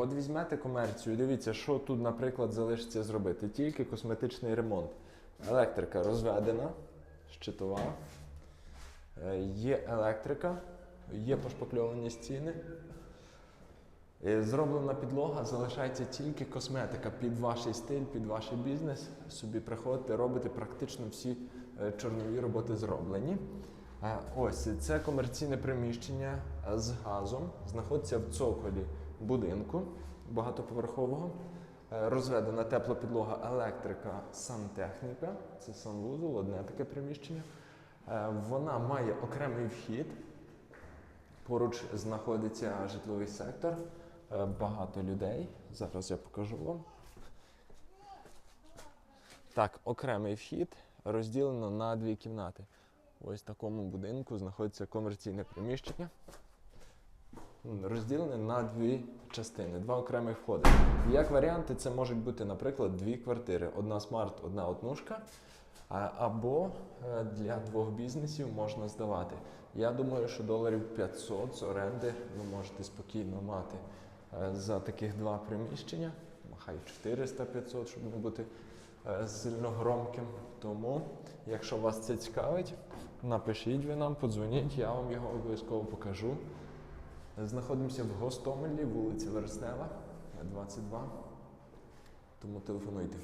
От візьмете комерцію, дивіться, що тут, наприклад, залишиться зробити. Тільки косметичний ремонт. Електрика розведена, щитова. Е, Є електрика, є пошпакльовані стіни. Е, Зроблена підлога, залишається тільки косметика під ваш стиль, під ваш бізнес. Собі приходите, робите практично всі е, чорнові роботи зроблені. Ось це комерційне приміщення з газом, знаходиться в цоколі будинку багатоповерхового. Е, Розведена тепла підлога, електрика, сантехніка. Це санвузол, одне таке приміщення. Е, Вона має окремий вхід. Поруч знаходиться житловий сектор, е, багато людей. Зараз я покажу вам. Так, окремий вхід розділено на дві кімнати. Ось в такому будинку знаходиться комерційне приміщення. Розділене на дві частини, два окремих входи. Як варіанти, це можуть бути, наприклад, дві квартири: одна смарт, одна однушка. Або е, для двох бізнесів можна здавати. Я думаю, що доларів 500 з оренди ви можете спокійно мати е, за таких два приміщення. Хай 400-500, щоб не бути е, сильно громким. Тому, якщо вас це цікавить, напишіть ви нам, подзвоніть, я вам його обов'язково покажу. Знаходимося в Гостомелі, вулиця Вереснева, 22. Тому телефонуйте.